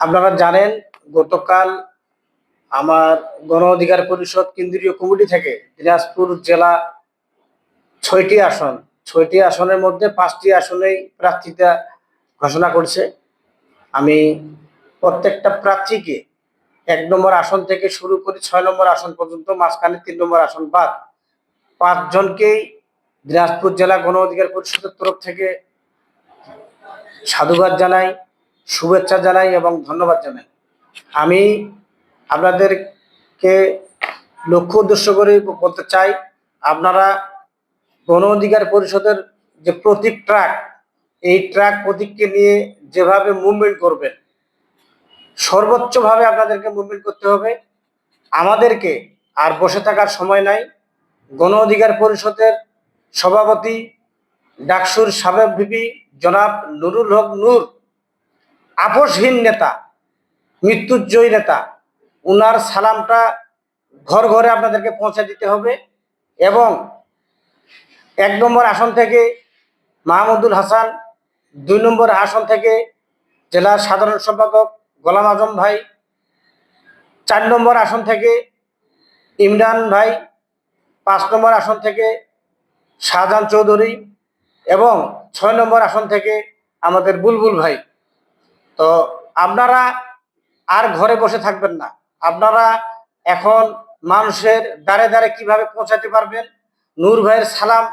আপনারা জানেন, গতকাল আমার গণ অধিকার পরিষদ কেন্দ্রীয় কমিটি থেকে দিনাজপুর জেলা ছয়টি আসন, ছয়টি আসনের মধ্যে পাঁচটি আসনেই প্রার্থিতা ঘোষণা করছে। আমি প্রত্যেকটা প্রার্থীকে এক নম্বর আসন থেকে শুরু করে ছয় নম্বর আসন পর্যন্ত, মাঝখানে তিন নম্বর আসন বাদ পাঁচজনকেই দিনাজপুর জেলা গণ অধিকার পরিষদের তরফ থেকে সাধুবাদ জানাই। শুভেচ্ছা জানাই এবং ধন্যবাদ জানাই। আমি আপনাদেরকে লক্ষ্য উদ্দেশ্য করে বলতে চাই, আপনারা গণ অধিকার পরিষদের যে প্রতীক ট্রাক, এই ট্রাক প্রতীককে নিয়ে যেভাবে মুভমেন্ট করবেন, সর্বোচ্চভাবে আপনাদেরকে মুভমেন্ট করতে হবে। আমাদেরকে আর বসে থাকার সময় নাই। গণ অধিকার পরিষদের সভাপতি ডাকসুর সাবেক ভিপি জনাব নুরুল হক নূর আপোষহীন নেতা মৃত্যুজয়ী নেতা, উনার সালামটা ঘর ঘরে আপনাদেরকে পৌঁছে দিতে হবে এবং এক নম্বর আসন থেকে মাহমুদুল হাসান, দুই নম্বর আসন থেকে জেলার সাধারণ সম্পাদক গোলাম আজম ভাই, চার নম্বর আসন থেকে ইমরান ভাই, পাঁচ নম্বর আসন থেকে শাহজাহান চৌধুরী এবং ছয় নম্বর আসন থেকে আমাদের বুলবুল ভাই। তো আপনারা আর ঘরে বসে থাকবেন না। আপনারা এখন মানুষের দ্বারে দ্বারে কীভাবে পৌঁছাতে পারবেন, নূর ভাইয়ের সালাম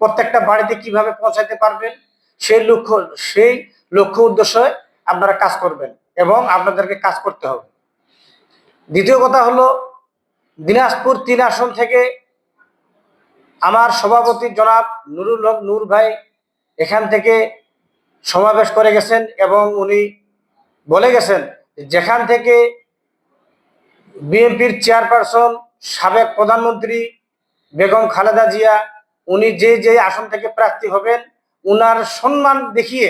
প্রত্যেকটা বাড়িতে কীভাবে পৌঁছাতে পারবেন, সেই লক্ষ্য সেই লক্ষ্য উদ্দেশ্যে আপনারা কাজ করবেন এবং আপনাদেরকে কাজ করতে হবে। দ্বিতীয় কথা হলো, দিনাজপুর তিন আসন থেকে আমার সভাপতি জনাব নুরুল হক নূর ভাই এখান থেকে সমাবেশ করে গেছেন এবং উনি বলে গেছেন, যেখান থেকে বিএনপির চেয়ারপারসন, সাবেক প্রধানমন্ত্রী বেগম খালেদা জিয়া, উনি যে যে আসন থেকে প্রার্থী হবেন, উনার সম্মান দেখিয়ে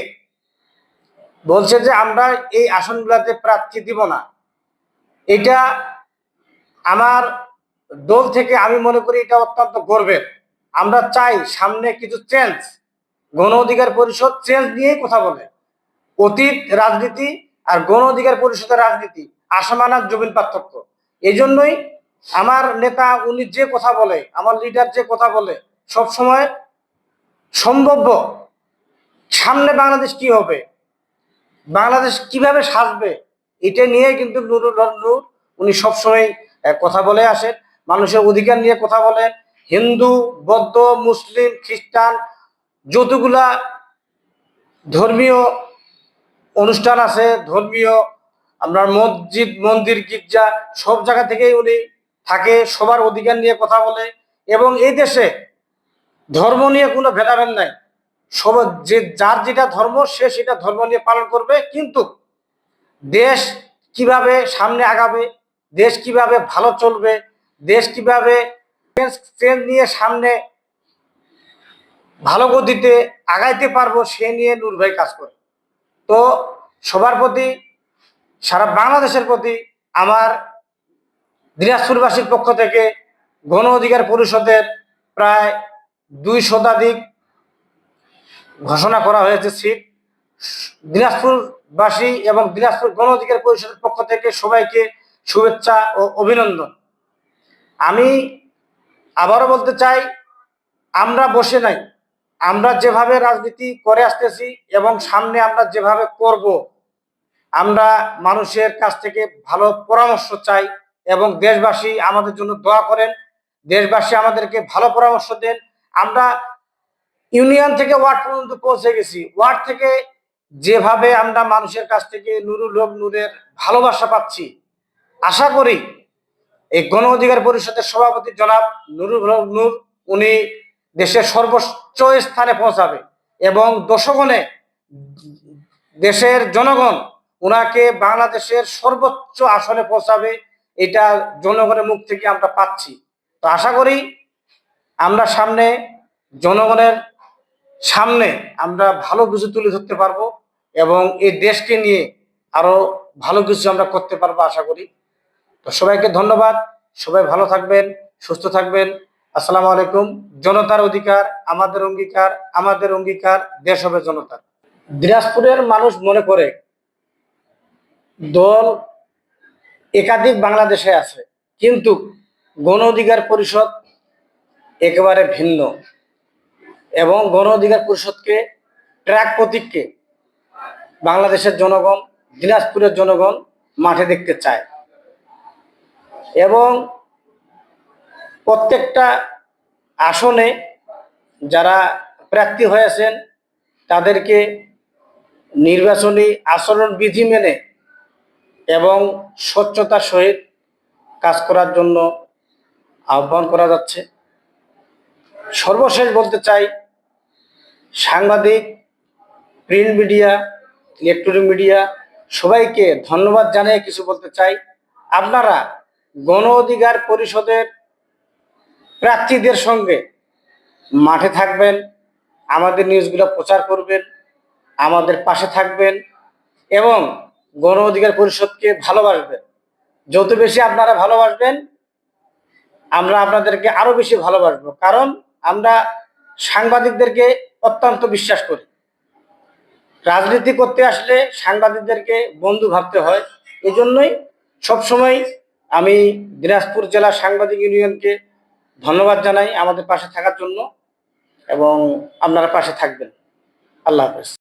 বলছে যে আমরা এই আসনগুলোতে প্রার্থী দিব না। এটা আমার দল থেকে আমি মনে করি এটা অত্যন্ত গর্বের। আমরা চাই সামনে কিছু চেঞ্জ গণ অধিকার পরিষদ চেঞ্জ নিয়েই কথা বলে। অতীত, রাজনীতি আর গণ অধিকার পরিষদের রাজনীতি আসমানার জমিন পার্থক্য। এই জন্যই আমার নেতা, উনি যে কথা বলে, আমার লিডার যে কথা বলে সব সময় সম্ভাব্য সামনে বাংলাদেশ কি হবে, বাংলাদেশ কীভাবে সাজবে, এটা নিয়ে কিন্তু নুরুল নূর, উনি সবসময় কথা বলে আসেন। মানুষের অধিকার নিয়ে কথা বলেন। হিন্দু, বৌদ্ধ, মুসলিম, খ্রিস্টান যতগুলা ধর্মীয় অনুষ্ঠান আছে, ধর্মীয় আপনার মসজিদ, মন্দির, গির্জা, সব জায়গা থেকেই উনি থাকে, সবার অধিকার নিয়ে কথা বলে। এবং এই দেশে ধর্ম নিয়ে কোনো ভেদাভেদ নাই। সব যে, যার যেটা ধর্ম, সে সেটা ধর্ম নিয়ে পালন করবে। কিন্তু দেশ কীভাবে সামনে আগাবে, দেশ কীভাবে ভালো চলবে, দেশ কীভাবে নিয়ে সামনে ভালো গতিতে আগাইতে পারব, সে নিয়ে নূর ভাই কাজ করে। তো সবার প্রতি, সারা বাংলাদেশের প্রতি আমার দিনাজপুরবাসীর পক্ষ থেকে গণ অধিকার পরিষদের প্রায় দুই শতাধিক ঘোষণা করা হয়েছে সিট। দিনাজপুরবাসী এবং দিনাজপুর গণ অধিকার পরিষদের পক্ষ থেকে সবাইকে শুভেচ্ছা ও অভিনন্দন। আমি আবারও বলতে চাই, আমরা বসে নাই। আমরা যেভাবে রাজনীতি করে আসতেছি এবং সামনে আমরা যেভাবে করব, আমরা মানুষের কাছ থেকে ভালো পরামর্শ চাই এবং দেশবাসী আমাদের জন্য দোয়া করেন, দেশবাসী আমাদেরকে ভালো পরামর্শ দেন। আমরা ইউনিয়ন থেকে ওয়ার্ড পর্যন্ত পৌঁছে গেছি। ওয়ার্ড থেকে যেভাবে আমরা মানুষের কাছ থেকে নুরুল হক নূরের ভালোবাসা পাচ্ছি, আশা করি এই গণ অধিকার পরিষদের সভাপতি জনাব নুরুল হক নূর, উনি দেশের সর্বোচ্চ স্থানে পৌঁছাবে। এবং দশগণে দেশের জনগণ ওনাকে বাংলাদেশের সর্বোচ্চ আসনে পৌঁছাবে, এটা জনগণের মুখ থেকে আমরা পাচ্ছি। তো আশা করি আমরা সামনে, জনগণের সামনে আমরা ভালো কিছু তুলে ধরতে পারব এবং এই দেশকে নিয়ে আরও ভালো কিছু আমরা করতে পারব আশা করি। তো সবাইকে ধন্যবাদ। সবাই ভালো থাকবেন, সুস্থ থাকবেন। আসসালামু আলাইকুম। জনতার অধিকার, আমাদের অঙ্গীকার আমাদের অঙ্গীকার, দেশ হবে জনতার। দিনাজপুরের মানুষ মনে করে, দল একাধিক বাংলাদেশে আছে, কিন্তু গণ অধিকার পরিষদ একেবারে ভিন্ন এবং গণ অধিকার পরিষদকে ট্র্যাক প্রতীককে বাংলাদেশের জনগণ, দিনাজপুরের জনগণ মাঠে দেখতে চায়। এবং প্রত্যেকটা আসনে যারা প্রার্থী হয়েছেন, তাদেরকে নির্বাচনী আচরণ বিধি মেনে এবং স্বচ্ছতার সহিত কাজ করার জন্য আহ্বান করা যাচ্ছে। সর্বশেষ বলতে চাই, সাংবাদিক, প্রিন্ট মিডিয়া, ইলেকট্রনিক মিডিয়া, সবাইকে ধন্যবাদ জানিয়ে কিছু বলতে চাই। আপনারা গণ অধিকার পরিষদের প্রার্থীদের সঙ্গে মাঠে থাকবেন, আমাদের নিউজগুলো প্রচার করবেন, আমাদের পাশে থাকবেন এবং গণ অধিকার পরিষদকে ভালোবাসবেন। যত বেশি আপনারা ভালোবাসবেন, আমরা আপনাদেরকে আরও বেশি ভালোবাসবো। কারণ আমরা সাংবাদিকদেরকে অত্যন্ত বিশ্বাস করি। রাজনীতি করতে আসলে সাংবাদিকদেরকে বন্ধু ভাবতে হয়। এই জন্যই সবসময় আমি দিনাজপুর জেলা সাংবাদিক ইউনিয়নকে ধন্যবাদ জানাই আমাদের পাশে থাকার জন্য এবং আপনারা পাশে থাকবেন। আল্লাহ হাফেজ।